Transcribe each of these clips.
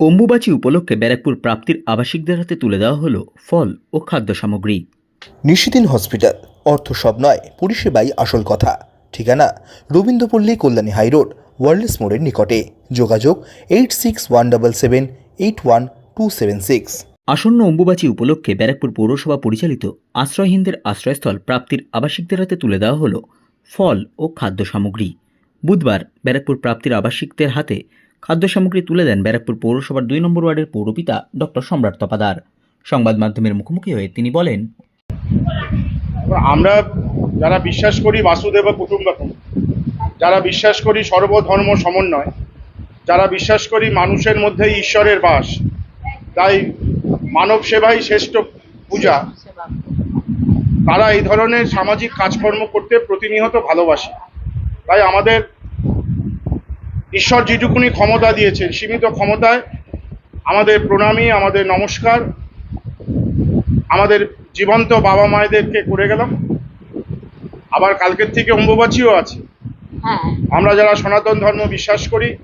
অম্বুবাচী উপলক্ষে ব্যারাকপুর প্রাপ্তির আবাসিকদের হাতে তুলে দেওয়া হলো ফল ও খাদ্য সামগ্রী। নিশিদিন হসপিটাল অর্থ সব নয় পরিষেবাই আসল কথা। ঠিকানা রবীন্দ্রপল্লী কল্যাণী হাইরোড ওয়ার্ল্ডস মোড়ের নিকটে। যোগাযোগ eight six one double seven eight one two seven six. আসন্ন অম্বুবাচী উপলক্ষে ব্যারাকপুর পৌরসভা পরিচালিত আশ্রয়হীনদের আশ্রয়স্থল প্রাপ্তির আবাসিকদের হাতে তুলে দেওয়া হলো ফল ও খাদ্য সামগ্রী। বুধবার ব্যারাকপুর প্রাপ্তির আবাসিকদের হাতে খাদ্য সামগ্রী তুলে দেন ব্যারাকপুর পৌরসভার দুই নম্বর ওয়ার্ডের পৌরপিতা ডক্টর সম্রাট তপাদার। সংবাদ মাধ্যমের মুখোমুখি হয়ে তিনি বলেন, আমরা যারা বিশ্বাস করি বাসুদেব কুটুম্বকম যারা বিশ্বাস করি সর্বধর্ম সমন্বয়, যারা বিশ্বাস করি মানুষের মধ্যে ঈশ্বরের বাস, তাই মানব সেবাই শ্রেষ্ঠ পূজা। তারা এই ধরনের সামাজিক কাজকর্ম করতে প্রতিনিয়ত ভালোবাসে। তাই আমাদের ঈশ্বর যেটুকুনি ক্ষমতা দিয়েছেন সীমিত ক্ষমতায় আমাদের প্রণামী আমাদের নমস্কার। আমাদের জীবন্ত বাবা মায়েদেরকে করে গেলাম। আবার কালকের থেকে অম্বুবাচীও আছে। হ্যাঁ। আমরা যারা সনাতন ধর্ম বিশ্বাস করি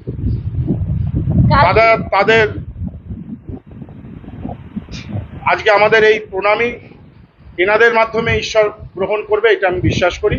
তারা তাদের আজকে আমাদের এই প্রণামী এনাদের মাধ্যমে ঈশ্বর গ্রহণ করবে এটা আমি বিশ্বাস করি।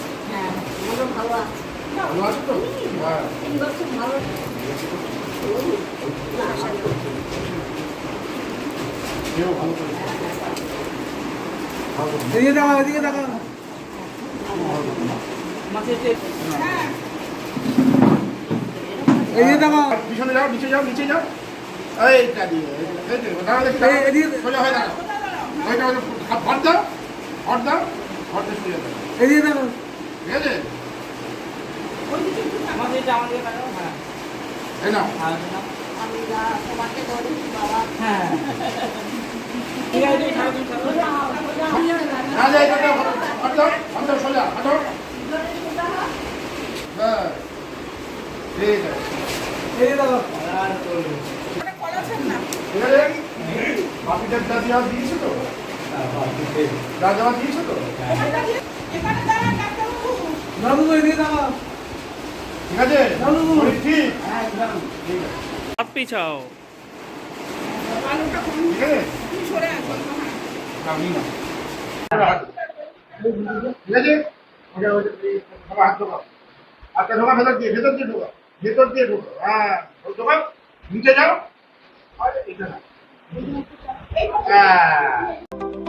এদিকে তাকাও এদিকে তাকাও এদিকে তাকাও পিছনে যাও নিচে যাও নিচে যাও এইটা দিয়ে দেখি, এদিকে। সোজা হয়ে দাঁড়াও। ওইটা, ভর দাও, ভর দাও, ভর দিয়ে শুয়ে দাও। এদিকে তাকাও ঠিক আছে? এই নাও। আমি যা তোমাকে ধরি, বাবা। দাও, দাও, দাও। ব্যাস। ঠিক আছে। এদিকে তাকাও ঠিক আছে? বাপিটার দিয়েছ তো? দা দিয়েছ তো? বাবু এদিকে তাকাও ঠিক আছে? আছে। হাত পিছাও আছে? হাত ঢোকাও। হাতটা ঢোকা ভেতর দিয়ে, ভেতর দিয়ে ঢোকাও। ভেতর দিয়ে ঢোকাও। হ্যাঁ, ঢোকাও। নিচে যাও। আর এটা না। হ্যাঁ।